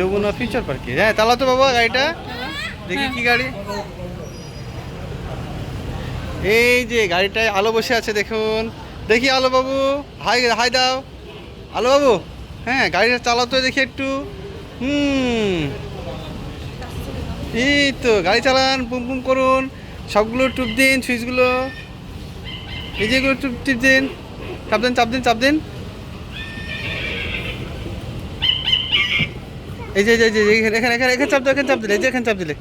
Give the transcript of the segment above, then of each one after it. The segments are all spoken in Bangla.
যমুনা ফিউচার পার্কে হ্যাঁ তাহলে তো বাবা গাড়িটা। দেখি কি গাড়ি। এই যে গাড়িটায় আলো বসে আছে, দেখুন। দেখি আলো বাবু। হাই হাই দাও। আলো বাবু। হ্যাঁ গাড়িটা চালাতো দেখি একটু। হুম। এই তো, গাড়ি চালান, পুম পুম করুন। সবগুলো টুপ দিন, সুইচগুলো। এই যেগুলো টুপ, টিপ দিন। চাপ দিন চাপ দিন চাপ দিন। এই যে এই যে এখানে এখানে এখানে এখানে চাপ দাও, এখানে চাপ দিলে, এই যে, এখানে চাপ দিলে।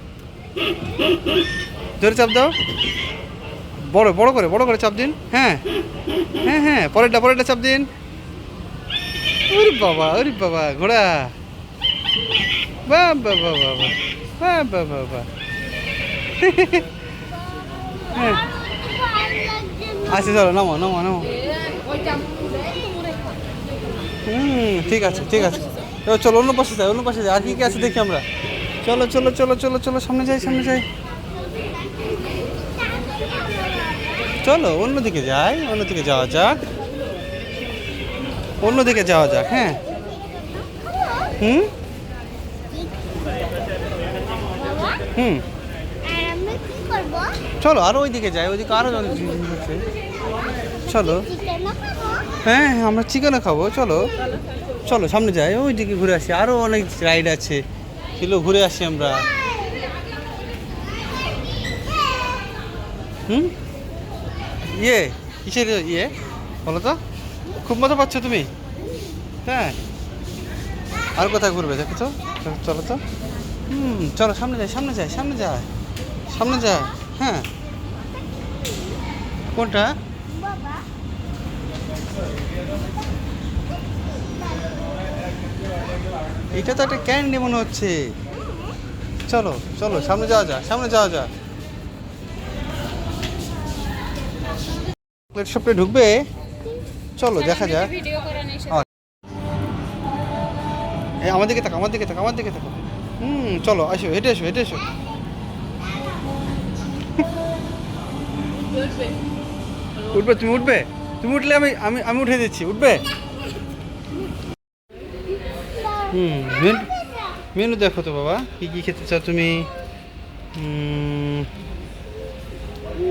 জোরে চাপ দাও। বড় বড় করে বড় করে চাপ দিন। হ্যাঁ হ্যাঁ হ্যাঁ পরেরটা পরেরটা চাপ দিন। ওরে বাবা ওরে বাবা, ঘোড়া। বাবা বা বা বা বা আচ্ছা চলো, নামো নামো নামো। হুম, ঠিক আছে ঠিক আছে। চলো অন্য পাশে যাই অন্য পাশে যাই। আর কি কি আছে দেখি আমরা? চলো চলো চলো চলো চলো সামনে যাই সামনে যাই। চলো অন্যদিকে যাই অন্যদিকে যাওয়া যাক। অন্যদিকে যাওয়া যাক হ্যাঁ। হুম? হুম। চলো আরও ওইদিকে যাই ওইদিকে আরও অনেক জিনিস আছে চলো। হ্যাঁ হ্যাঁ, আমরা চিকেনও খাব চলো। চলো, সামনে যাই, ওইদিকে ঘুরে আসি। আরও অনেক রাইড আছে। চলো, ঘুরে আসি আমরা। হুম? ইয়ে কিসের ইয়ে? বলো তো। খুব মজা পাচ্ছ তুমি? হ্যাঁ। আর কোথায় ঘুরবে, দেখো তো। চলো তো। হুম, চলো, সামনে যাই সামনে যাই সামনে যাই। সামনে যাই হ্যাঁ। কোনটা বাবা এটা তো একটা ক্যান্ডি মনে হচ্ছে। চলো চলো সামনে যাওয়া যা সামনে যাওয়া যা চকলেট শপে ঢুকবে? চলো দেখা যাক। ভিডিও করা নেই এই আমার দিকে থাকো আমার দিকে থাকো আমার দিকে থাকো হুম চলো আসো হেঁটে এসো হেঁটে এসো। উঠবে তুমি উঠবে? তুমি উঠলে আমি আমি আমি উঠে দিচ্ছি উঠবে? হুম মেনু মেনু দেখো তো বাবা কি কি খেতে চাও তুমি?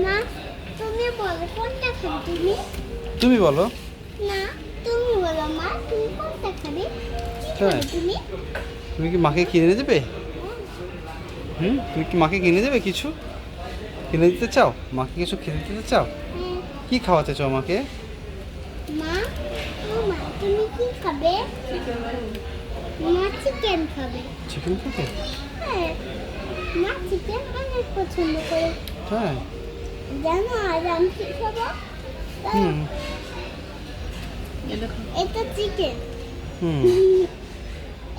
না তুমি বলো কোনটা খাবে তুমি? তুমি বলো। না তুমি বলো মা তুমি কোনটা খাবে? কি হ্যাঁ। তুমি? তুমি কি মাকে কিনে দেবে? হুম তুমি কি মাকে কিনে দেবে কিছু? কিনে দিতে চাও? মাকে কিছু কিনে দিতে চাও? হ্যাঁ। কি খাওয়াতে চাও মাকে? মা তুমি কি খাবে? মা চিকেন খাবে। চিকেন খাবে? হ্যাঁ। মা চিকেন অনেক পছন্দ করে। হ্যাঁ জানো আজ আমি কি খাব? হুম। এটা চিকেন হুম।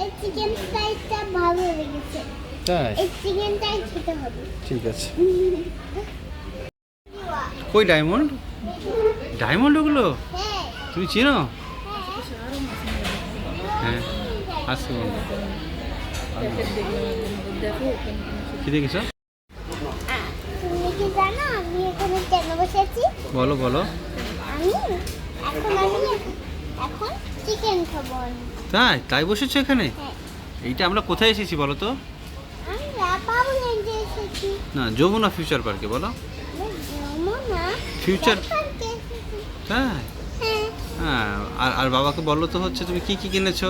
এই চিকেন ফ্রাইটা ভালো লেগেছে। তাই? এই চিকেনটাই খেতে হবে। ঠিক আছে। কই ডায়মন্ড? ডায়মন্ড ওগুলো? হ্যাঁ। তুমি চিনো? হ্যাঁ। আশি কি দেখিস? বলো বলো। তাই তাই বসেছো এখানে? এইটা আমরা কোথায় এসেছি বলো তো? না, যমুনা ফিউচার পার্কে, বলো। ফিউচার তাই? হ্যাঁ। আর আর বাবাকে বলো তো হচ্ছে, তুমি কি কি কিনেছো?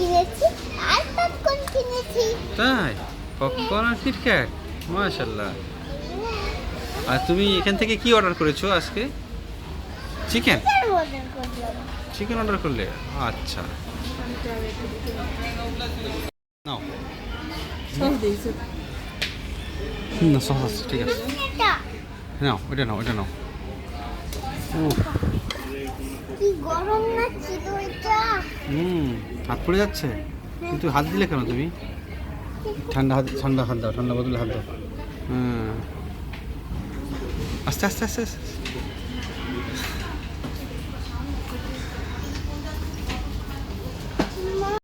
কিনেছি আর পপকর্ন কিনেছি। তাই? পপকর্ন আর কিটক্যাট মাশাল্লাহ আর তুমি এখান থেকে কি অর্ডার করেছ আজকে? চিকেন চিকেন অর্ডার করলাম। চিকেন অর্ডার করলে? আচ্ছা। নাও। না সস ঠিক আছে। নাও ওইটা নাও ওইটা নাও। উফ, কি গরম না এটা? হুম হাত পড়ে যাচ্ছে? কিন্তু হাত দিলে কেন তুমি? ঠান্ডা হাত ঠান্ডা হাত দাও ঠান্ডা বদলে হাত দাও। হ্যাঁ। আস্তে আস্তে আস্তে আস্তে।